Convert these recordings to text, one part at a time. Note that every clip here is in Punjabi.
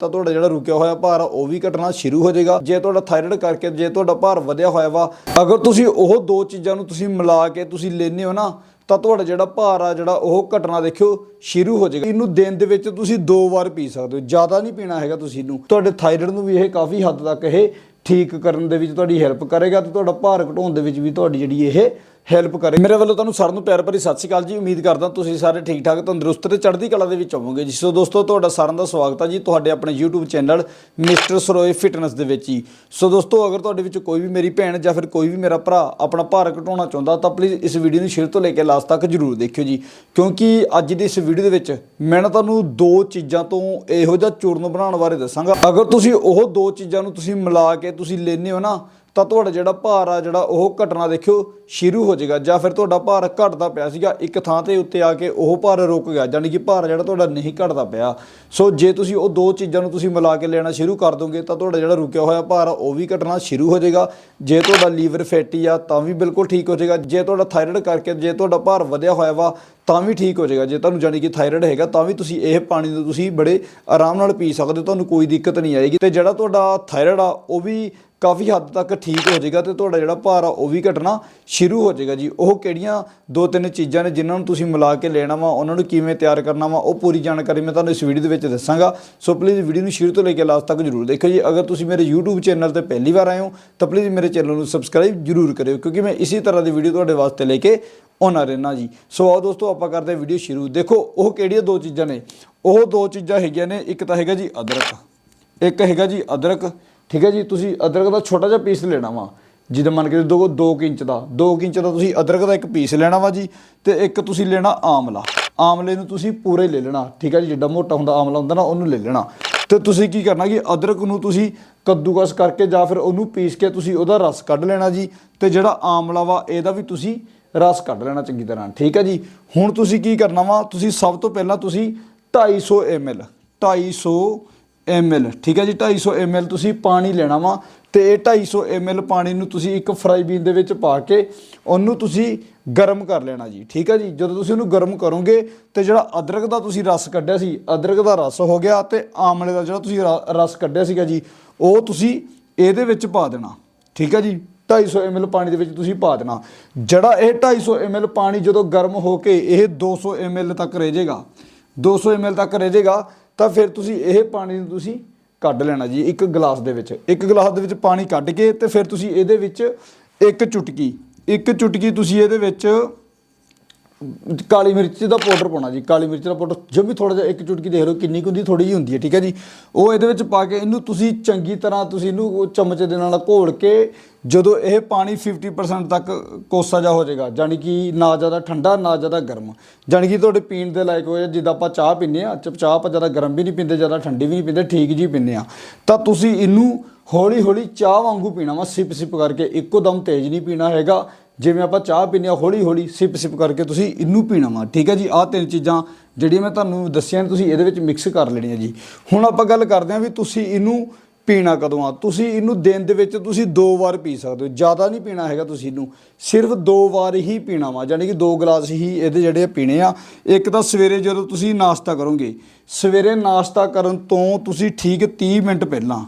ਤਾਂ ਤੁਹਾਡਾ ਜਿਹੜਾ ਰੁਕਿਆ ਹੋਇਆ ਭਾਰ ਆ, ਉਹ ਵੀ ਘਟਣਾ ਸ਼ੁਰੂ ਹੋ ਜਾਏਗਾ। ਜੇ ਤੁਹਾਡਾ ਥਾਇਰਾਇਡ ਕਰਕੇ, ਜੇ ਤੁਹਾਡਾ ਭਾਰ ਵਧਿਆ ਹੋਇਆ ਵਾ, ਅਗਰ ਤੁਸੀਂ ਉਹ ਦੋ ਚੀਜ਼ਾਂ ਨੂੰ ਤੁਸੀਂ ਮਿਲਾ ਕੇ ਤੁਸੀਂ ਲੈਨੇ ਹੋ ਨਾ, ਤਾਂ ਤੁਹਾਡਾ ਜਿਹੜਾ ਭਾਰ ਆ, ਜਿਹੜਾ ਉਹ ਘਟਣਾ ਦੇਖਿਓ, ਸ਼ੁਰੂ ਹੋ ਜਾਏਗਾ। ਇਹਨੂੰ ਦਿਨ ਦੇ ਵਿੱਚ ਤੁਸੀਂ ਦੋ ਵਾਰ ਪੀ ਸਕਦੇ ਹੋ। ਜ਼ਿਆਦਾ ਨਹੀਂ ਪੀਣਾ ਹੈਗਾ ਤੁਸੀਂ ਇਹਨੂੰ। ਤੁਹਾਡੇ ਥਾਇਰਾਇਡ ਨੂੰ ਵੀ ਇਹ ਕਾਫੀ ਹੱਦ ਤੱਕ ਇਹ ਠੀਕ ਕਰਨ ਦੇ ਵਿੱਚ ਤੁਹਾਡੀ ਹੈਲਪ ਕਰੇਗਾ ਤੇ ਤੁਹਾਡਾ ਭਾਰ ਘਟਾਉਣ ਦੇ ਵਿੱਚ ਵੀ ਤੁਹਾਡੀ ਜਿਹੜੀ ਇਹ ਹੈਲਪ ਕਰੇ। ਮੇਰੇ ਵੱਲੋਂ ਤੁਹਾਨੂੰ ਸਾਰਿਆਂ ਨੂੰ ਪਿਆਰ ਭਰੀ ਸਤਿ ਸ਼੍ਰੀ ਅਕਾਲ ਜੀ। ਉਮੀਦ ਕਰਦਾ ਤੁਸੀਂ ਸਾਰੇ ਠੀਕ ਠਾਕ, ਤੰਦਰੁਸਤ ਤੇ ਚੜ੍ਹਦੀ ਕਲਾ ਦੇ ਵਿੱਚ ਹੋਵੋਗੇ ਜੀ। ਸੋ ਦੋਸਤੋ, ਤੁਹਾਡਾ ਸਾਰਿਆਂ ਦਾ ਸਵਾਗਤ ਹੈ ਜੀ ਤੁਹਾਡੇ ਆਪਣੇ YouTube channel mister Saroye fitness ਦੇ ਵਿੱਚ ਹੀ ਸੋ ਦੋਸਤੋ, ਅਗਰ ਤੁਹਾਡੇ ਵਿੱਚ ਕੋਈ ਵੀ ਮੇਰੀ ਭੈਣ ਜਾਂ ਫਿਰ ਕੋਈ ਵੀ ਮੇਰਾ ਭਰਾ ਆਪਣਾ ਭਾਰ ਘਟਾਉਣਾ ਚਾਹੁੰਦਾ, ਤਾਂ ਪਲੀਜ਼ ਇਸ ਵੀਡੀਓ ਨੂੰ ਸ਼ੇਅਰ ਤੋਂ ਲੈ ਕੇ ਲਾਸਟ ਤੱਕ ਜਰੂਰ ਦੇਖਿਓ ਜੀ। ਕਿਉਂਕਿ ਅੱਜ ਦੀ ਇਸ ਵੀਡੀਓ ਦੇ ਵਿੱਚ ਮੈਂ ਨਾ ਤੁਹਾਨੂੰ ਦੋ ਚੀਜ਼ਾਂ ਤੋਂ ਇਹੋ ਜਿਹਾ ਚੂਰਨ ਬਣਾਉਣ ਬਾਰੇ ਦੱਸਾਂਗਾ। ਅਗਰ ਤੁਸੀਂ ਉਹ ਦੋ ਚੀਜ਼ਾਂ ਨੂੰ ਤੁਸੀਂ ਮਿਲਾ ਕੇ ਤੁਸੀਂ ਲੈਨੇ ਹੋ ਨਾ ਤਾਂ ਤੁਹਾਡਾ ਜਿਹੜਾ ਭਾਰ ਆ, ਜਿਹੜਾ ਉਹ ਘਟਣਾ ਦੇਖਿਓ, ਸ਼ੁਰੂ ਹੋ ਜਾਏਗਾ। ਜਾਂ ਫਿਰ ਤੁਹਾਡਾ ਭਾਰ ਘਟਦਾ ਪਿਆ ਸੀਗਾ, ਇੱਕ ਥਾਂ ਤੇ ਉੱਤੇ ਆ ਕੇ ਉਹ ਭਾਰ ਰੁਕ ਗਿਆ ਯਾਨੀ ਕਿ ਭਾਰ ਜਿਹੜਾ ਤੁਹਾਡਾ ਨਹੀਂ ਘਟਦਾ ਪਿਆ। ਸੋ ਜੇ ਤੁਸੀਂ ਉਹ ਦੋ ਚੀਜ਼ਾਂ ਨੂੰ ਤੁਸੀਂ ਮਿਲਾ ਕੇ ਲੈਣਾ ਸ਼ੁਰੂ ਕਰ ਦੋਗੇ, ਤਾਂ ਤੁਹਾਡਾ ਜਿਹੜਾ ਰੁਕਿਆ ਹੋਇਆ ਭਾਰ ਆ, ਉਹ ਵੀ ਘਟਣਾ ਸ਼ੁਰੂ ਹੋ ਜਾਏਗਾ। ਜੇ ਤੁਹਾਡਾ ਲੀਵਰ ਫੈਟੀ ਆ, ਤਾਂ ਵੀ ਬਿਲਕੁਲ ਠੀਕ ਹੋ ਜਾਏਗਾ। ਜੇ ਤੁਹਾਡਾ ਥਾਇਰਾਇਡ ਕਰਕੇ, ਜੇ ਤੁਹਾਡਾ ਭਾਰ ਵਧਿਆ ਹੋਇਆ ਵਾ, ਤਾਂ ਵੀ ਠੀਕ ਹੋ ਜਾਏਗਾ। ਜੇ ਤੁਹਾਨੂੰ ਜਾਨੀ ਕਿ ਥਾਇਰਾਇਡ ਹੈਗਾ, ਤਾਂ ਵੀ ਤੁਸੀਂ ਇਹ ਪਾਣੀ ਨੂੰ ਤੁਸੀਂ ਬੜੇ ਆਰਾਮ ਨਾਲ ਪੀ ਸਕਦੇ ਹੋ, ਤੁਹਾਨੂੰ ਕੋਈ ਦਿੱਕਤ ਨਹੀਂ ਆਏਗੀ। ਤੇ ਜਿਹੜਾ ਤੁਹਾਡਾ ਥਾਇਰਾਇਡ ਆ, ਉਹ ਵੀ ਕਾਫੀ ਹੱਦ ਤੱਕ ਠੀਕ ਹੋ ਜਾਏਗਾ ਤੇ ਤੁਹਾਡਾ ਜਿਹੜਾ ਭਾਰ ਆ ਉਹ ਵੀ ਘਟਣਾ ਸ਼ੁਰੂ ਹੋ ਜਾਏਗਾ ਜੀ। ਉਹ ਕਿਹੜੀਆਂ ਦੋ ਤਿੰਨ ਚੀਜ਼ਾਂ ਨੇ ਜਿਨ੍ਹਾਂ ਨੂੰ ਤੁਸੀਂ ਮਿਲਾ ਕੇ ਲੈਣਾ ਵਾ, ਉਹਨਾਂ ਨੂੰ ਕਿਵੇਂ ਤਿਆਰ ਕਰਨਾ ਵਾ, ਉਹ ਪੂਰੀ ਜਾਣਕਾਰੀ ਮੈਂ ਤੁਹਾਨੂੰ ਇਸ ਵੀਡੀਓ ਦੇ ਵਿੱਚ ਦੱਸਾਂਗਾ। ਸੋ ਪਲੀਜ਼ ਵੀਡੀਓ ਨੂੰ ਸ਼ੁਰੂ ਤੋਂ ਲੈ ਕੇ ਲਾਸਟ ਤੱਕ ਜਰੂਰ ਦੇਖਿਓ ਜੀ। ਅਗਰ ਤੁਸੀਂ ਮੇਰੇ YouTube ਚੈਨਲ ਤੇ ਪਹਿਲੀ ਵਾਰ ਆਏ ਹੋ, ਤਾਂ ਪਲੀਜ਼ ਮੇਰੇ ਚੈਨਲ ਨੂੰ ਸਬਸਕ੍ਰਾਈਬ ਜਰੂਰ ਕਰਿਓ, ਕਿਉਂਕਿ ਮੈਂ ਇਸੇ ਤਰ੍ਹਾਂ ਦੀ ਵੀਡੀਓ ਤੁਹਾਡੇ ਵਾਸਤੇ ਲੈ ਕੇ ਆਉਣਾ ਰਹਿਣਾ ਜੀ। ਸੋ ਆਓ ਦੋਸਤੋ, ਆਪਾਂ ਕਰਦੇ ਹਾਂ ਵੀਡੀਓ ਸ਼ੁਰੂ। ਦੇਖੋ, ਉਹ ਕਿਹੜੀਆਂ ਦੋ ਚੀਜ਼ਾਂ ਨੇ? ਉਹ ਦੋ ਚੀਜ਼ਾਂ ਹੈਗੀਆਂ ਨੇ, ਇੱਕ ਤਾਂ ਹੈਗਾ ਜੀ ਅਦਰਕ। ਇੱਕ ਹੈਗਾ ਜੀ ਅਦਰਕ ਠੀਕ ਹੈ ਜੀ, ਤੁਸੀਂ ਅਦਰਕ ਦਾ ਛੋਟਾ ਜਿਹਾ ਪੀਸ ਲੈਣਾ ਵਾ। ਜਿਹਦਾ ਮੰਨ ਕੇ ਦੋ 2 ਇੰਚ ਦਾ। 2 ਇੰਚ ਦਾ ਤੁਸੀਂ ਅਦਰਕ ਦਾ ਇੱਕ ਪੀਸ ਲੈਣਾ ਵਾ ਜੀ, ਤੇ ਇੱਕ ਤੁਸੀਂ ਲੈਣਾ ਆਮਲਾ। ਆਮਲੇ ਨੂੰ ਤੁਸੀਂ ਪੂਰੇ ਲੈ ਲੈਣਾ। ਠੀਕ ਹੈ ਜੀ, ਜਿੱਡਾ ਮੋਟਾ ਹੁੰਦਾ ਆਮਲਾ ਹੁੰਦਾ ਨਾ, ਉਹਨੂੰ ਲੈ ਲੈਣਾ। ਤੇ ਤੁਸੀਂ ਕੀ ਕਰਨਾ ਕਿ ਅਦਰਕ ਨੂੰ ਤੁਸੀਂ ਕੱਦੂਕਸ ਕਰਕੇ ਜਾਂ ਫਿਰ ਉਹਨੂੰ ਪੀਸ ਕੇ ਤੁਸੀਂ ਉਹਦਾ ਰਸ ਕੱਢ ਲੈਣਾ ਜੀ, ਤੇ ਜਿਹੜਾ ਆਮਲਾ ਵਾ, ਇਹਦਾ ਵੀ ਤੁਸੀਂ ਰਸ ਕੱਢ ਲੈਣਾ ਚੰਗੀ ਤਰ੍ਹਾਂ। ਠੀਕ ਹੈ ਜੀ, ਹੁਣ ਤੁਸੀਂ ਕੀ ਕਰਨਾ ਵਾ, ਤੁਸੀਂ ਸਭ ਤੋਂ ਪਹਿਲਾਂ ਤੁਸੀਂ 250 ml 250 ml, ਠੀਕ ਹੈ ਜੀ? 250 ml ਤੁਸੀਂ ਪਾਣੀ ਲੈਣਾ ਵਾ ਤੇ ਇਹ 250 ml ਪਾਣੀ ਨੂੰ ਤੁਸੀਂ ਇੱਕ ਫਰਾਈ ਬੀਨ ਦੇ ਵਿੱਚ ਪਾ ਕੇ ਉਹਨੂੰ ਤੁਸੀਂ ਗਰਮ ਕਰ ਲੈਣਾ ਜੀ, ਠੀਕ ਹੈ ਜੀ? ਜਦੋਂ ਤੁਸੀਂ ਉਹਨੂੰ ਗਰਮ ਕਰੋਗੇ ਤੇ ਜਿਹੜਾ ਅਦਰਕ ਦਾ ਤੁਸੀਂ ਰਸ ਕੱਢਿਆ ਸੀ, ਅਦਰਕ ਦਾ ਰਸ ਹੋ ਗਿਆ ਤੇ ਆਮਲੇ ਦਾ ਜਿਹੜਾ ਤੁਸੀਂ ਰ- ਰਸ ਕੱਢਿਆ ਸੀਗਾ ਜੀ, ਉਹ ਤੁਸੀਂ ਇਹਦੇ ਵਿੱਚ ਪਾ ਦੇਣਾ, ਠੀਕ ਹੈ ਜੀ? 250 ml ਪਾਣੀ ਦੇ ਵਿੱਚ ਤੁਸੀਂ ਪਾ ਦੇਣਾ। ਜਿਹੜਾ ਇਹ 250 ml ਪਾਣੀ ਜਦੋਂ ਗਰਮ ਹੋ ਕੇ ਇਹ 200 ml ਤੱਕ ਰਹਿ ਜਾਏਗਾ 200 ml ਤੱਕ ਰਹਿ ਜਾਏਗਾ ਤਾਂ ਫਿਰ ਤੁਸੀਂ ਇਹ ਪਾਣੀ ਨੂੰ ਤੁਸੀਂ ਕੱਢ ਲੈਣਾ ਜੀ, ਇੱਕ ਗਲਾਸ ਦੇ ਵਿੱਚ। ਇੱਕ ਗਲਾਸ ਦੇ ਵਿੱਚ ਪਾਣੀ ਕੱਢ ਕੇ ਤੇ ਫਿਰ ਤੁਸੀਂ ਇਹਦੇ ਵਿੱਚ ਇੱਕ ਚੁਟਕੀ ਇੱਕ ਚੁਟਕੀ ਤੁਸੀਂ ਇਹਦੇ ਵਿੱਚ ਕਾਲੀ ਮਿਰਚ ਦਾ ਪਾਊਡਰ ਪਾਉਣਾ ਜੀ, ਕਾਲੀ ਮਿਰਚ ਦਾ ਪਾਊਡਰ ਜਮੀ ਥੋੜਾ ਜਿਹਾ ਇੱਕ ਚੁਟਕੀ ਦੇਖ ਲਓ, ਕਿੰਨੀ ਕੁ ਹੁੰਦੀ ਥੋੜੀ ਜਿਹੀ ਹੁੰਦੀ ਹੈ, ਠੀਕ ਹੈ ਜੀ। ਉਹ ਇਹਦੇ ਵਿੱਚ ਪਾ ਕੇ ਇਹਨੂੰ ਤੁਸੀਂ ਚੰਗੀ ਤਰ੍ਹਾਂ ਤੁਸੀਂ ਇਹਨੂੰ ਉਹ ਚਮਚ ਦੇ ਨਾਲ ਘੋਲ ਕੇ ਜਦੋਂ ਇਹ ਪਾਣੀ 50% ਤੱਕ ਕੋਸਾ ਜਾ ਹੋ ਜਾਏਗਾ ਜਾਨੀ ਕਿ ਨਾ ਜ਼ਿਆਦਾ ਠੰਡਾ, ਨਾ ਜ਼ਿਆਦਾ ਗਰਮ। ਜਾਨੀ ਕਿ ਤੁਹਾਡੇ ਪੀਣ ਦੇ ਲਾਇਕ ਹੋਏ, ਜਿੱਦਾਂ ਆਪਾਂ ਚਾਹ ਪੀਂਦੇ ਆ ਚਾਹ ਆਪਾਂ ਜ਼ਿਆਦਾ ਗਰਮ ਵੀ ਨਹੀਂ ਪੀਂਦੇ, ਜ਼ਿਆਦਾ ਠੰਡੀ ਵੀ ਨਹੀਂ ਪੀਂਦੇ, ਠੀਕ ਜੀ ਪੀਂਦੇ ਆ ਤਾਂ ਤੁਸੀਂ ਇਹਨੂੰ ਹੌਲੀ ਹੌਲੀ ਚਾਹ ਵਾਂਗੂ ਪੀਣਾ ਵਾ ਸਿਪ ਸਿਪ ਕਰਕੇ, ਇੱਕੋ ਦਮ ਤੇਜ਼ ਨਹੀਂ ਪੀਣਾ ਹੈਗਾ। ਜਿਵੇਂ ਆਪਾਂ ਚਾਹ ਪੀਂਦੇ ਆ ਹੌਲੀ ਹੌਲੀ ਸਿਪ ਸਿਪ ਕਰਕੇ ਤੁਸੀਂ ਇਹਨੂੰ ਪੀਣਾ ਵਾ। ਠੀਕ ਹੈ ਜੀ? ਆਹ ਤਿੰਨ ਚੀਜ਼ਾਂ ਜਿਹੜੀਆਂ ਮੈਂ ਤੁਹਾਨੂੰ ਦੱਸੀਆਂ ਨੇ, ਤੁਸੀਂ ਇਹਦੇ ਵਿੱਚ ਮਿਕਸ ਕਰ ਲੈਣੀਆਂ ਜੀ। ਹੁਣ ਆਪਾਂ ਗੱਲ ਕਰਦੇ ਹਾਂ ਵੀ ਤੁਸੀਂ ਇਹਨੂੰ ਪੀਣਾ ਕਦੋਂ ਆ? ਤੁਸੀਂ ਇਹਨੂੰ ਦਿਨ ਦੇ ਵਿੱਚ ਤੁਸੀਂ ਦੋ ਵਾਰ ਪੀ ਸਕਦੇ ਹੋ। ਜ਼ਿਆਦਾ ਨਹੀਂ ਪੀਣਾ ਹੈਗਾ ਤੁਸੀਂ ਇਹਨੂੰ। ਸਿਰਫ ਦੋ ਵਾਰ ਹੀ ਪੀਣਾ ਵਾ। ਯਾਨੀ ਕਿ ਦੋ ਗਲਾਸ ਹੀ ਇਹਦੇ ਜਿਹੜੇ ਆ ਪੀਣੇ ਆ। ਇੱਕ ਤਾਂ ਸਵੇਰੇ ਜਦੋਂ ਤੁਸੀਂ ਨਾਸ਼ਤਾ ਕਰੋਗੇ, ਸਵੇਰੇ ਨਾਸ਼ਤਾ ਕਰਨ ਤੋਂ ਤੁਸੀਂ ਠੀਕ 30 ਮਿੰਟ ਪਹਿਲਾਂ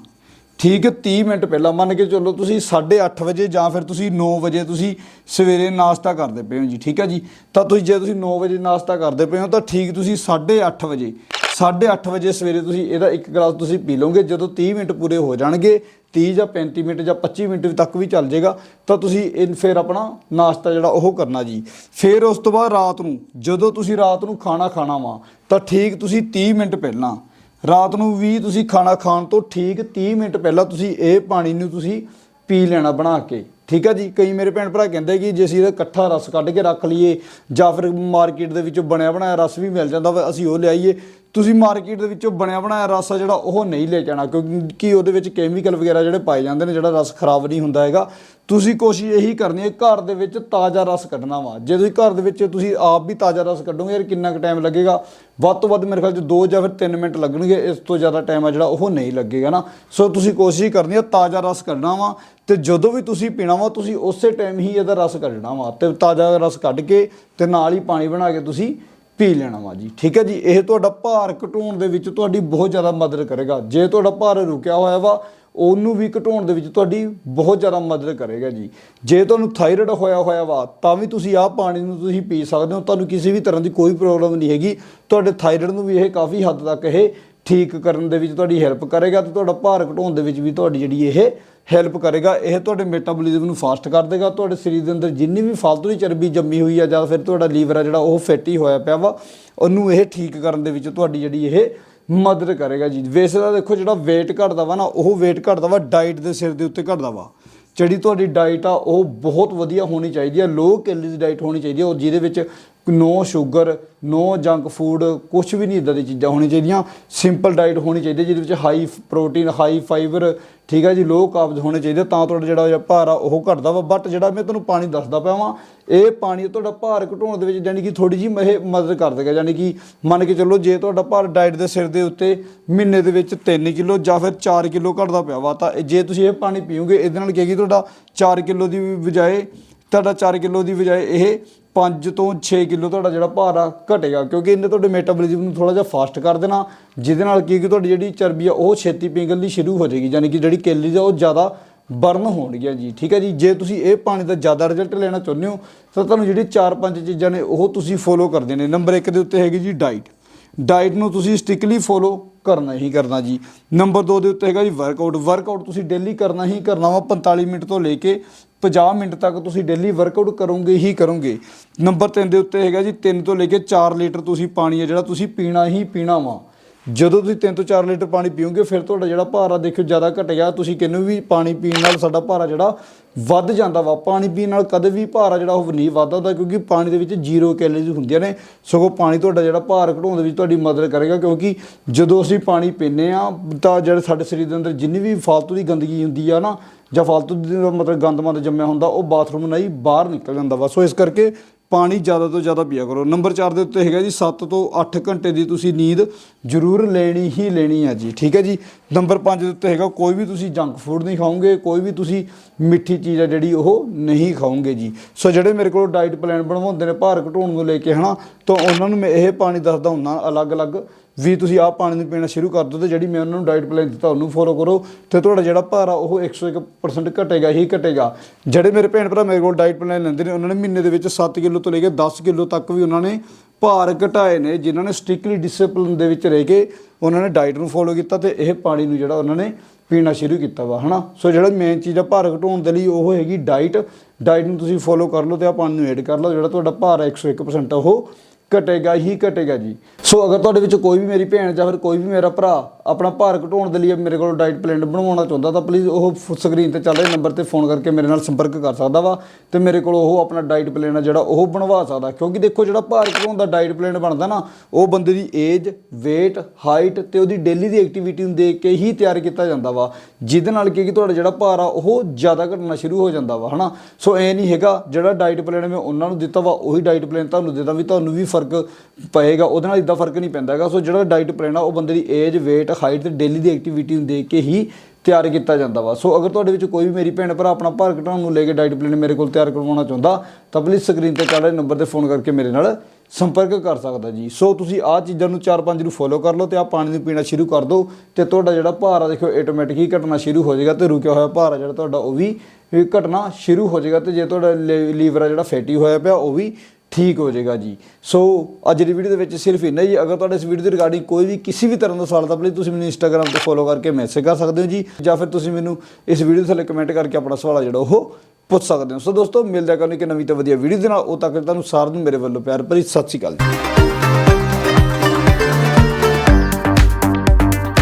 ਠੀਕ 30 ਮਿੰਟ ਪਹਿਲਾਂ ਮੰਨ ਕੇ ਚੱਲੋ ਤੁਸੀਂ 8:30 ਵਜੇ ਜਾਂ ਫਿਰ ਤੁਸੀਂ 9 ਵਜੇ ਤੁਸੀਂ ਸਵੇਰੇ ਨਾਸ਼ਤਾ ਕਰਦੇ ਪਏ ਹੋ ਜੀ, ਠੀਕ ਹੈ ਜੀ? ਤਾਂ ਤੁਸੀਂ ਜੇ ਤੁਸੀਂ 9 ਵਜੇ ਨਾਸ਼ਤਾ ਕਰਦੇ ਪਏ ਹੋ ਤਾਂ ਠੀਕ ਤੁਸੀਂ 8:30 ਵਜੇ 8:30 ਵਜੇ ਸਵੇਰੇ ਤੁਸੀਂ ਇਹਦਾ ਇੱਕ ਗਲਾਸ ਤੁਸੀਂ ਪੀ ਲਓਗੇ, ਜਦੋਂ 30 ਮਿੰਟ ਪੂਰੇ ਹੋ ਜਾਣਗੇ 30 ਜਾਂ 35 ਮਿੰਟ ਜਾਂ 25 ਮਿੰਟ ਤੱਕ ਵੀ ਚੱਲ ਜਾਏਗਾ, ਤਾਂ ਤੁਸੀਂ ਇਹ ਫਿਰ ਆਪਣਾ ਨਾਸ਼ਤਾ ਜਿਹੜਾ ਉਹ ਕਰਨਾ ਜੀ। ਫਿਰ ਉਸ ਤੋਂ ਬਾਅਦ ਰਾਤ ਨੂੰ ਜਦੋਂ ਤੁਸੀਂ ਰਾਤ ਨੂੰ ਖਾਣਾ ਖਾਣਾ ਵਾ, ਤਾਂ ਠੀਕ ਤੁਸੀਂ 30 ਮਿੰਟ ਪਹਿਲਾਂ ਰਾਤ ਨੂੰ ਵੀ ਤੁਸੀਂ ਖਾਣਾ ਖਾਣ ਤੋਂ ਠੀਕ 30 ਮਿੰਟ ਪਹਿਲਾਂ ਤੁਸੀਂ ਇਹ ਪਾਣੀ ਨੂੰ ਤੁਸੀਂ ਪੀ ਲੈਣਾ ਬਣਾ ਕੇ। ਠੀਕ ਹੈ ਜੀ? ਕਈ ਮੇਰੇ ਭੈਣ ਭਰਾ ਕਹਿੰਦੇ ਕਿ ਜੇ ਅਸੀਂ ਇਹਦਾ ਇਕੱਠਾ ਰਸ ਕੱਢ ਕੇ ਰੱਖ ਲਈਏ ਜਾਂ ਫਿਰ ਮਾਰਕੀਟ ਦੇ ਵਿੱਚੋਂ ਬਣਿਆ ਬਣਾਇਆ ਰਸ ਵੀ ਮਿਲ ਜਾਂਦਾ ਵਾ, ਅਸੀਂ ਉਹ ਲਿਆਈਏ। ਤੁਸੀਂ ਮਾਰਕੀਟ ਦੇ ਵਿੱਚੋਂ ਬਣਿਆ ਬਣਾਇਆ ਰਸ ਆ ਜਿਹੜਾ ਉਹ ਨਹੀਂ ਲੈ ਜਾਣਾ ਕਿਉਂਕਿ ਉਹਦੇ ਵਿੱਚ ਕੈਮੀਕਲ ਵਗੈਰਾ ਜਿਹੜੇ ਪਾਏ ਜਾਂਦੇ ਨੇ, ਜਿਹੜਾ ਰਸ ਖਰਾਬ ਨਹੀਂ ਹੁੰਦਾ ਹੈਗਾ। ਤੁਸੀਂ ਕੋਸ਼ਿਸ਼ ਇਹੀ ਕਰਨੀ ਹੈ, ਘਰ ਦੇ ਵਿੱਚ ਤਾਜ਼ਾ ਰਸ ਕੱਢਣਾ ਵਾ। ਜੇ ਤੁਸੀਂ ਘਰ ਦੇ ਵਿੱਚ ਤੁਸੀਂ ਆਪ ਵੀ ਤਾਜ਼ਾ ਰਸ ਕੱਢੋਗੇ, ਯਾਰ ਕਿੰਨਾ ਕੁ ਟਾਈਮ ਲੱਗੇਗਾ? ਵੱਧ ਤੋਂ ਵੱਧ ਮੇਰੇ ਖਿਆਲ 'ਚ 2 ਜਾਂ ਫਿਰ 3 ਮਿੰਟ ਲੱਗਣਗੇ, ਇਸ ਤੋਂ ਜ਼ਿਆਦਾ ਟਾਈਮ ਆ ਜਿਹੜਾ ਉਹ ਨਹੀਂ ਲੱਗੇਗਾ ਨਾ। ਸੋ ਤੁਸੀਂ ਕੋਸ਼ਿਸ਼ ਕਰਨੀ ਹੈ, ਤਾਜ਼ਾ ਰਸ ਕੱਢਣਾ ਵਾ ਤੇ ਜਦੋਂ ਵੀ ਤੁਸੀਂ ਪੀਣਾ ਵਾ, ਤੁਸੀਂ ਉਸੇ ਟਾਈਮ ਹੀ ਇਹਦਾ ਰਸ ਕੱਢਣਾ ਵਾ। ਤੇ ਤਾਜ਼ਾ ਰਸ ਕੱਢ ਕੇ ਤੇ ਨਾਲ ਹੀ ਪਾਣੀ ਬਣਾ ਕੇ ਤੁਸੀਂ ਪੀ ਲੈਣਾ ਵਾ ਜੀ। ਠੀਕ ਹੈ ਜੀ? ਇਹ ਤੁਹਾਡਾ ਭਾਰ ਘਟਾਉਣ ਦੇ ਵਿੱਚ ਤੁਹਾਡੀ ਬਹੁਤ ਜ਼ਿਆਦਾ ਮਦਦ ਕਰੇਗਾ। ਜੇ ਤੁਹਾਡਾ ਭਾਰ ਰੁਕਿਆ ਹੋਇਆ ਵਾ, ਉਹਨੂੰ ਵੀ ਘਟਾਉਣ ਦੇ ਵਿੱਚ ਤੁਹਾਡੀ ਬਹੁਤ ਜ਼ਿਆਦਾ ਮਦਦ ਕਰੇਗਾ ਜੀ। ਜੇ ਤੁਹਾਨੂੰ ਥਾਇਰਾਇਡ ਹੋਇਆ ਹੋਇਆ ਵਾ, ਤਾਂ ਵੀ ਤੁਸੀਂ ਆਹ ਪਾਣੀ ਨੂੰ ਤੁਸੀਂ ਪੀ ਸਕਦੇ ਹੋ। ਤੁਹਾਨੂੰ ਕਿਸੇ ਵੀ ਤਰ੍ਹਾਂ ਦੀ ਕੋਈ ਪ੍ਰੋਬਲਮ ਨਹੀਂ ਹੈਗੀ। ਤੁਹਾਡੇ ਥਾਇਰਾਇਡ ਨੂੰ ਵੀ ਇਹ ਕਾਫੀ ਹੱਦ ਤੱਕ ਇਹ ਠੀਕ ਕਰਨ ਦੇ ਵਿੱਚ ਤੁਹਾਡੀ ਹੈਲਪ ਕਰੇਗਾ ਤੇ ਤੁਹਾਡਾ ਭਾਰ ਘਟਾਉਣ ਦੇ ਵਿੱਚ ਵੀ ਤੁਹਾਡੀ ਜਿਹੜੀ ਇਹ ਹੈਲਪ ਕਰੇਗਾ, ਇਹ ਤੁਹਾਡੇ ਮੈਟਾਬੋਲਿਜ਼ਮ ਨੂੰ ਫਾਸਟ ਕਰ ਦੇਗਾ, ਤੁਹਾਡੇ ਸਰੀਰ ਦੇ ਅੰਦਰ ਜਿੰਨੀ ਵੀ ਫालतू ਦੀ ਚਰਬੀ ਜੰਮੀ ਹੋਈ ਆ, ਜਾਂ ਫਿਰ ਤੁਹਾਡਾ ਲੀਵਰ ਆ ਜਿਹੜਾ ਉਹ ਫੈਟੀ ਹੋਇਆ ਪਿਆ ਵਾ, ਉਹਨੂੰ ਇਹ ਠੀਕ ਕਰਨ ਦੇ ਵਿੱਚ ਤੁਹਾਡੀ ਜਿਹੜੀ ਇਹ ਮਦਦ ਕਰੇਗਾ ਜੀ। ਵੈਸੇ ਤਾਂ ਦੇਖੋ ਜਿਹੜਾ weight ਘਟਦਾ ਵਾ ਨਾ, ਉਹ weight ਘਟਦਾ ਵਾ ਡਾਈਟ ਦੇ ਸਿਰ ਦੇ ਉੱਤੇ ਘਟਦਾ ਵਾ। ਜਿਹੜੀ ਤੁਹਾਡੀ ਡਾਈਟ ਆ, ਉਹ ਬਹੁਤ ਵਧੀਆ ਹੋਣੀ ਚਾਹੀਦੀ ਹੈ ਲੋ ਕੈਲਰੀਜ਼ ਡਾਈਟ ਹੋਣੀ ਚਾਹੀਦੀ ਹੈ ਔਰ ਜਿਹਦੇ ਵਿੱਚ no sugar, no junk food ਕੁਝ ਵੀ ਨਹੀਂ ਇਦਾਂ ਦੀ ਚੀਜ਼ਾਂ ਹੋਣੀ ਚਾਹੀਦੀਆਂ। ਸਿੰਪਲ ਡਾਈਟ ਹੋਣੀ ਚਾਹੀਦੀ ਜਿਹਦੇ ਵਿੱਚ ਹਾਈ ਪ੍ਰੋਟੀਨ ਹਾਈ ਫਾਈਬਰ ਠੀਕ ਹੈ ਜੀ ਲੋ ਕਾਰਬਸ ਹੋਣੇ ਚਾਹੀਦੇ। ਤਾਂ ਤੁਹਾਡਾ ਜਿਹੜਾ ਭਾਰ ਆ, ਉਹ ਘਟਦਾ ਵਾ। ਬਟ ਜਿਹੜਾ ਮੈਂ ਤੁਹਾਨੂੰ ਪਾਣੀ ਦੱਸਦਾ ਪਿਆ ਵਾਂ, ਇਹ ਪਾਣੀ ਤੁਹਾਡਾ ਭਾਰ ਘਟਾਉਣ ਦੇ ਵਿੱਚ ਯਾਨੀ ਕਿ ਥੋੜੀ ਜਿਹੀ ਇਹ ਮਦਦ ਕਰ ਦੇਗਾ। ਯਾਨੀ ਕਿ ਮੰਨ ਕੇ ਚੱਲੋ, ਜੇ ਤੁਹਾਡਾ ਭਾਰ ਡਾਈਟ ਦੇ ਸਿਰ ਦੇ ਉੱਤੇ ਮਹੀਨੇ ਦੇ ਵਿੱਚ 3 ਕਿਲੋ ਜਾਂ ਫਿਰ 4 ਕਿਲੋ ਘਟਦਾ ਪਿਆ ਵਾ, ਤਾਂ ਜੇ ਤੁਸੀਂ ਇਹ ਪਾਣੀ ਪੀਓਗੇ, ਇਹਦੇ ਨਾਲ ਕੀ ਹੈ ਕਿ ਤੁਹਾਡਾ 4 ਕਿਲੋ ਦੀ ਬਜਾਏ, ਤੁਹਾਡਾ 4 ਕਿਲੋ ਦੀ ਬਜਾਏ ਇਹ 5 ਤੋਂ 6 ਕਿਲੋ ਤੁਹਾਡਾ ਜਿਹੜਾ ਭਾਰ ਆ ਘਟੇਗਾ, ਕਿਉਂਕਿ ਇਹਨੇ ਤੁਹਾਡੇ ਮੈਟਾਬੋਲਿਜ਼ਮ ਨੂੰ ਥੋੜਾ ਜਿਹਾ ਫਾਸਟ ਕਰ ਦੇਣਾ। ਜਿਹਦੇ ਨਾਲ ਕੀ ਕਿ ਤੁਹਾਡੀ ਜਿਹੜੀ ਚਰਬੀ ਆ, ਉਹ ਛੇਤੀ ਪਿਘਲਣੀ ਸ਼ੁਰੂ ਹੋ ਜਾਏਗੀ, ਯਾਨੀ ਕਿ ਜਿਹੜੀ ਕੈਲਰੀਜ਼ ਆ, ਉਹ ਜ਼ਿਆਦਾ ਬਰਨ ਹੋਣਗੀਆਂ ਜੀ, ਠੀਕ ਹੈ ਜੀ? ਜੇ ਤੁਸੀਂ ਇਹ ਪਾਣੀ ਦਾ ਜ਼ਿਆਦਾ ਰਿਜ਼ਲਟ ਲੈਣਾ ਚਾਹੁੰਦੇ ਹੋ, ਤਾਂ ਤੁਹਾਨੂੰ ਜਿਹੜੀ 4-5 ਚੀਜ਼ਾਂ ਨੇ, ਉਹ ਤੁਸੀਂ ਫੋਲੋ ਕਰਦੇ ਨੇ। ਨੰਬਰ 1 ਦੇ ਉੱਤੇ ਹੈਗੀ ਜੀ ਡਾਈਟ ਡਾਈਟ ਨੂੰ ਤੁਸੀਂ ਸਟਿਕਲੀ ਫੋਲੋ ਕਰਨਾ ਹੀ ਕਰਨਾ ਜੀ। ਨੰਬਰ 2 ਦੇ ਉੱਤੇ ਹੈਗਾ ਜੀ ਵਰਕਆਊਟ ਵਰਕਆਊਟ ਤੁਸੀਂ ਡੇਲੀ ਕਰਨਾ ਹੀ ਕਰਨਾ ਵਾ 45 ਮਿੰਟ ਤੋਂ ਲੈ ਕੇ 50 ਮਿੰਟ ਤੱਕ ਤੁਸੀਂ ਡੇਲੀ ਵਰਕਆਊਟ ਕਰੋਗੇ ਹੀ ਕਰੋਗੇ। ਨੰਬਰ 3 ਦੇ ਉੱਤੇ ਹੈਗਾ ਜੀ 3 ਤੋਂ ਲੈ ਕੇ 4 ਲੀਟਰ ਤੁਸੀਂ ਪਾਣੀ ਹੈ ਜਿਹੜਾ ਤੁਸੀਂ ਪੀਣਾ ਹੀ ਪੀਣਾ ਵਾ। ਜਦੋਂ ਤੁਸੀਂ 3 ਤੋਂ 4 ਲੀਟਰ ਪਾਣੀ ਪੀਓਗੇ, ਫਿਰ ਤੁਹਾਡਾ ਜਿਹੜਾ ਭਾਰ ਆ ਦੇਖਿਓ ਜ਼ਿਆਦਾ ਘਟੇਗਾ। ਤੁਸੀਂ ਕਿੰਨੂੰ ਵੀ ਪਾਣੀ ਪੀਣ ਨਾਲ ਸਾਡਾ ਭਾਰਾ ਜਿਹੜਾ ਵੱਧ ਜਾਂਦਾ ਵਾ। ਪਾਣੀ ਪੀਣ ਨਾਲ ਕਦੇ ਵੀ ਭਾਰਾ ਜਿਹੜਾ ਉਹ ਨਹੀਂ ਵੱਧਦਾ ਕਿਉਂਕਿ ਪਾਣੀ ਦੇ ਵਿੱਚ ਜ਼ੀਰੋ ਕੈਲਰੀਜ਼ ਹੁੰਦੀਆਂ ਨੇ। ਸਗੋਂ ਪਾਣੀ ਤੁਹਾਡਾ ਜਿਹੜਾ ਭਾਰ ਘਟਾਉਣ ਦੇ ਵਿੱਚ ਤੁਹਾਡੀ ਮਦਦ ਕਰੇਗਾ, ਕਿਉਂਕਿ ਜਦੋਂ ਅਸੀਂ ਪਾਣੀ ਪੀਨੇ ਆ ਤਾਂ ਜਿਹੜੇ ਸਾਡੇ ਸਰੀਰ ਦੇ ਅੰਦਰ ਜਿੰਨੀ ਵੀ ਫਾਲਤੂ ਦੀ ਗੰਦਗੀ ਹੁੰਦੀ ਆ ਨਾ, ਜਾਂ ਫਾਲਤੂ ਦੀ ਮਤਲਬ ਗੰਦਮੰਦ ਜੰਮਿਆ ਹੁੰਦਾ, ਉਹ ਬਾਥਰੂਮ ਨਹੀਂ, ਬਾਹਰ ਨਿਕਲ ਜਾਂਦਾ ਵਾ। ਸੋ ਇਸ ਕਰਕੇ ਪਾਣੀ ਜ਼ਿਆਦਾ ਤੋਂ ਜ਼ਿਆਦਾ ਪੀਆ ਕਰੋ। ਨੰਬਰ 4 ਦੇ ਉੱਤੇ ਹੈਗਾ ਜੀ 7 ਤੋਂ 8 ਘੰਟੇ ਦੀ ਤੁਸੀਂ ਨੀਂਦ ਜ਼ਰੂਰ ਲੈਣੀ ਹੀ ਲੈਣੀ ਹੈ ਜੀ। ਠੀਕ ਹੈ ਜੀ? ਨੰਬਰ 5 ਦੇ ਉੱਤੇ ਹੈਗਾ, ਕੋਈ ਵੀ ਤੁਸੀਂ ਜੰਕ ਫੂਡ ਨਹੀਂ ਖਾਓਗੇ, ਕੋਈ ਵੀ ਤੁਸੀਂ ਮਿੱਠੀ ਚੀਜ਼ ਹੈ ਜਿਹੜੀ ਉਹ ਨਹੀਂ ਖਾਓਗੇ ਜੀ। ਸੋ ਜਿਹੜੇ ਮੇਰੇ ਕੋਲ ਡਾਈਟ ਪਲਾਨ ਬਣਵਾਉਂਦੇ ਨੇ, ਭਾਰ ਘਟਾਉਣ ਨੂੰ ਲੈ ਕੇ ਹਨਾ, ਤਾਂ ਉਹਨਾਂ ਨੂੰ ਮੈਂ ਇਹ ਪਾਣੀ ਦੱਸਦਾ ਹੁੰਦਾ, ਅਲੱਗ-ਅਲੱਗ ਵੀ ਤੁਸੀਂ ਆਹ ਪਾਣੀ ਨੂੰ ਪੀਣਾ ਸ਼ੁਰੂ ਕਰ ਦਿਓ ਤੇ ਜਿਹੜੀ ਮੈਂ ਉਹਨਾਂ ਨੂੰ ਡਾਈਟ ਪਲਾਨ ਦਿੱਤਾ, ਉਹਨੂੰ ਫੋਲੋ ਕਰੋ ਤੇ ਤੁਹਾਡਾ ਜਿਹੜਾ ਭਾਰ ਆ, ਉਹ 101% ਘਟੇਗਾ ਹੀ ਘਟੇਗਾ। ਜਿਹੜੇ ਮੇਰੇ ਭੈਣ ਭਰਾ ਮੇਰੇ ਕੋਲ ਡਾਈਟ ਪਲਾਨ ਲੈਂਦੇ ਨੇ, ਉਹਨਾਂ ਨੇ ਮਹੀਨੇ ਦੇ ਵਿੱਚ 7 ਕਿਲੋ ਤੋਂ ਲੈ ਕੇ 10 ਕਿਲੋ ਤੱਕ ਵੀ ਉਹਨਾਂ ਨੇ ਭਾਰ ਘਟਾਏ ਨੇ, ਜਿਨ੍ਹਾਂ ਨੇ ਸਟ੍ਰਿਕਟਲੀ ਡਿਸਪਲਿਨ ਦੇ ਵਿੱਚ ਰਹਿ ਕੇ ਉਹਨਾਂ ਨੇ ਡਾਈਟ ਨੂੰ ਫੋਲੋ ਕੀਤਾ ਤੇ ਇਹ ਪਾਣੀ ਨੂੰ ਜਿਹੜਾ ਉਹਨਾਂ ਨੇ ਪੀਣਾ ਸ਼ੁਰੂ ਕੀਤਾ ਵਾ, ਹਨਾ? ਸੋ ਜਿਹੜਾ ਮੇਨ ਚੀਜ਼ ਆ ਭਾਰ ਘਟਾਉਣ ਦੇ ਲਈ, ਉਹ ਹੈਗੀ ਡਾਈਟ ਡਾਈਟ ਨੂੰ ਤੁਸੀਂ ਫੋਲੋ ਕਰ ਲਓ ਤੇ ਆ ਪਾਣੀ ਨੂੰ ਐਡ ਕਰ ਲਓ, ਜਿਹੜਾ ਤੁਹਾਡਾ ਭਾਰ ਆ 101% ਆ ਉਹ ਘਟੇਗਾ, ਹੀ ਘਟੇਗਾ ਜੀ। ਸੋ ਅਗਰ ਤੁਹਾਡੇ ਵਿੱਚ ਕੋਈ ਵੀ ਮੇਰੀ ਭੈਣ ਜਾਂ ਫਿਰ ਕੋਈ ਵੀ ਮੇਰਾ ਭਰਾ ਆਪਣਾ ਭਾਰ ਘਟਾਉਣ ਦੇ ਲਈ ਮੇਰੇ ਕੋਲ ਡਾਈਟ ਪਲਾਨ ਬਣਵਾਉਣਾ ਚਾਹੁੰਦਾ, ਤਾਂ ਪਲੀਜ਼ ਉਹ ਸਕਰੀਨ ਤੇ ਚੱਲ ਰਹੇ ਨੰਬਰ ਤੇ ਫੋਨ ਕਰਕੇ ਮੇਰੇ ਨਾਲ ਸੰਪਰਕ ਕਰ ਸਕਦਾ ਵਾ ਤੇ ਮੇਰੇ ਕੋਲ ਉਹ ਆਪਣਾ ਡਾਈਟ ਪਲਾਨ ਆ ਜਿਹੜਾ ਉਹ ਬਣਵਾ ਸਕਦਾ। ਕਿਉਂਕਿ ਦੇਖੋ ਜਿਹੜਾ ਭਾਰ ਘਟਾਉਣ ਦਾ ਡਾਈਟ ਪਲਾਨ ਬਣਦਾ ਨਾ, ਉਹ ਬੰਦੇ ਦੀ ਏਜ weight ਹਾਈਟ ਤੇ ਉਹਦੀ ਡੇਲੀ ਦੀ ਐਕਟੀਵਿਟੀ ਨੂੰ ਦੇਖ ਕੇ ਹੀ ਤਿਆਰ ਕੀਤਾ ਜਾਂਦਾ ਵਾ। ਜਿਹਦੇ ਨਾਲ ਕੀ ਕਿ ਤੁਹਾਡਾ ਜਿਹੜਾ ਭਾਰ ਆ, ਉਹ ਜ਼ਿਆਦਾ ਘਟਣਾ ਸ਼ੁਰੂ ਹੋ ਜਾਂਦਾ ਵਾ, ਹਨਾ? ਸੋ ਇਹ ਨਹੀਂ ਹੈਗਾ, ਜਿਹੜਾ ਡਾਈਟ ਪਲਾਨ ਮੈਂ ਉਹਨਾਂ ਨੂੰ ਦਿੱਤਾ ਵਾ, ਉਹੀ ਡਾਈਟ ਪਲਾਨ ਤੁਹਾਨੂੰ ਦਿੱਤਾ ਵੀ ਤੁਹਾਨੂੰ ਵੀ ਫ਼ਰਕ ਪਏਗਾ, ਉਹਦੇ ਨਾਲ ਇਦਾਂ ਫ਼ਰਕ ਨਹੀਂ ਪੈਂਦਾ ਹੈਗਾ। ਸੋ ਜਿਹੜਾ ਡਾਈਟ ਪਲਾਨ ਆ, ਉਹ ਬੰਦੇ ਦੀ ਏਜ weight ਹਾਈਟ ਤੇ ਡੇਲੀ ਦੀ ਐਕਟੀਵਿਟੀ ਨੂੰ ਦੇਖ ਕੇ ਹੀ ਤਿਆਰ ਕੀਤਾ ਜਾਂਦਾ ਵਾ। ਸੋ ਅਗਰ ਤੁਹਾਡੇ ਵਿੱਚ ਕੋਈ ਵੀ ਮੇਰੀ ਭੈਣ ਭਰਾ ਆਪਣਾ ਭਾਰ ਘਟਾਉਣ ਨੂੰ ਲੈ ਕੇ ਡਾਈਟ ਪਲਾਨ ਮੇਰੇ ਕੋਲ ਤਿਆਰ ਕਰਵਾਉਣਾ ਚਾਹੁੰਦਾ, ਤਾਂ ਪਲੀਜ਼ ਸਕਰੀਨ ਤੇ ਚੱਲ ਰਹੇ ਨੰਬਰ ਤੇ ਫੋਨ ਕਰਕੇ ਮੇਰੇ ਨਾਲ ਸੰਪਰਕ ਕਰ ਸਕਦਾ ਜੀ। ਸੋ ਤੁਸੀਂ ਆਹ ਚੀਜ਼ਾਂ ਨੂੰ 4-5 ਨੂੰ ਫੋਲੋ ਕਰ ਲਓ ਤੇ ਆਹ ਪਾਣੀ ਨੂੰ ਪੀਣਾ ਸ਼ੁਰੂ ਕਰ ਦਿਓ ਤੇ ਤੁਹਾਡਾ ਜਿਹੜਾ ਭਾਰ ਆ ਦੇਖੋ ਆਟੋਮੈਟਿਕ ਹੀ ਘਟਣਾ ਸ਼ੁਰੂ ਹੋ ਜਾਏਗਾ ਤੇ ਰੁਕਿਆ ਹੋਇਆ ਭਾਰ ਆ ਜਿਹੜਾ ਤੁਹਾਡਾ, ਉਹ ਵੀ ਵੀ ਘਟਣਾ ਸ਼ੁਰੂ ਹੋ ਜਾਏਗਾ ਤੇ ਜੇ ਤੁਹਾਡਾ ਲੀਵਰ ਆ ਜਿਹੜਾ ਫੈਟੀ ਹੋਇਆ ਪਿਆ, ਉਹ ਵੀ ਠੀਕ ਹੋ ਜਾਏਗਾ ਜੀ। ਸੋ ਅੱਜ ਦੀ ਵੀਡੀਓ ਦੇ ਵਿੱਚ ਸਿਰਫ ਇੰਨਾ ਹੀ। ਅਗਰ ਤੁਹਾਡੇ ਇਸ ਵੀਡੀਓ ਦੇ ਰਿਗਾਰਡਿੰਗ ਕੋਈ ਵੀ ਕਿਸੇ ਵੀ ਤਰ੍ਹਾਂ ਦਾ ਸਵਾਲ ਤਾਂ ਪਲੀਜ਼ ਤੁਸੀਂ ਮੈਨੂੰ ਇੰਸਟਾਗ੍ਰam ਤੇ ਫੋਲੋ ਕਰਕੇ ਮੈਸੇਜ ਕਰ ਸਕਦੇ ਹੋ ਜੀ। ਜਾਂ ਫਿਰ ਤੁਸੀਂ ਮੈਨੂੰ ਇਸ ਵੀਡੀਓ ਥੱਲੇ ਕਮੈਂਟ ਕਰਕੇ ਆਪਣਾ ਸਵਾਲ ਆ ਜਿਹੜਾ ਉਹ ਪੁੱਛ ਸਕਦੇ ਹੋ। ਸੋ ਦੋਸਤੋ, ਮਿਲਦਾ ਕਰਨ ਇੱਕ ਨਵੀਂ ਤੇ ਵਧੀਆ ਵੀਡੀਓ ਦੇ ਨਾਲ। ਉਹ ਤੱਕ ਤੁਹਾਨੂੰ ਸਾਰਿਆਂ ਨੂੰ ਮੇਰੇ ਵੱਲੋਂ ਪਿਆਰ ਭਰੀ ਸਤਿ ਸ਼੍ਰੀ ਅਕਾਲ ਜੀ।